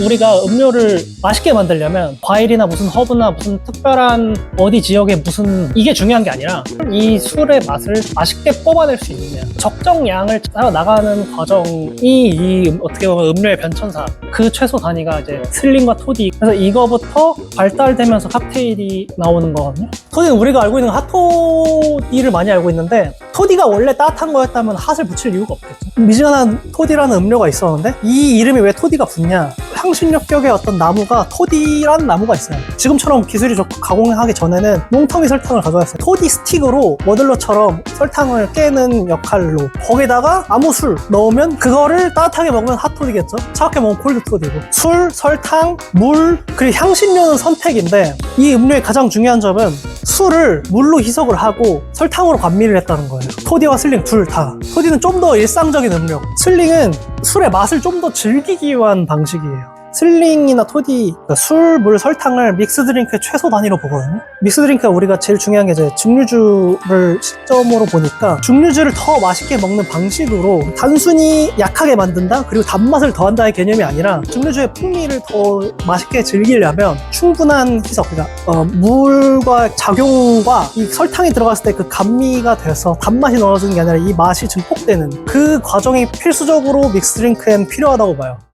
우리가 음료를 맛있게 만들려면 과일이나 무슨 허브나 무슨 특별한 어디 지역의 무슨 이게 중요한 게 아니라 이 술의 맛을 맛있게 뽑아낼 수 있느냐 적정 양을 쌓아 나가는 과정이 이 어떻게 보면 음료의 변천사 그 최소 단위가 이제 슬링과 토디. 그래서 이거부터 발달되면서 칵테일이 나오는 거거든요. 토디는 우리가 알고 있는 핫토디를 많이 알고 있는데 토디가 원래 따뜻한 거였다면 핫을 붙일 이유가 없겠죠. 미지근한 토디라는 음료가 있었는데 이 이름이 왜 토디가 붙냐 향신료격의 어떤 나무가 토디라는 나무가 있어요. 지금처럼 기술이 좋고 가공하기 전에는 몽텅이 설탕을 가져왔어요. 토디 스틱으로 머들러처럼 설탕을 깨는 역할로 거기다가 아무 술 넣으면 그거를 따뜻하게 먹으면 핫토디겠죠. 차갑게 먹으면 콜드토디고 술, 설탕, 물 그리고 향신료는 선택인데 이 음료의 가장 중요한 점은 술을 물로 희석을 하고 설탕으로 감미를 했다는 거예요. 토디와 슬링 둘 다. 토디는 좀 더 일상적인 음료. 슬링은 술의 맛을 좀 더 즐기기 위한 방식이에요. 슬링이나 토디, 그러니까 술, 물, 설탕을 믹스 드링크의 최소 단위로 보거든요. 믹스 드링크가 우리가 제일 중요한 게 이제 증류주를 시점으로 보니까 증류주를 더 맛있게 먹는 방식으로 단순히 약하게 만든다? 그리고 단맛을 더한다의 개념이 아니라 증류주의 풍미를 더 맛있게 즐기려면 충분한 희석, 그러니까 어, 물과 작용과 이 설탕이 들어갔을 때 그 감미가 돼서 단맛이 넣어지는 게 아니라 이 맛이 증폭되는 그 과정이 필수적으로 믹스 드링크엔 필요하다고 봐요.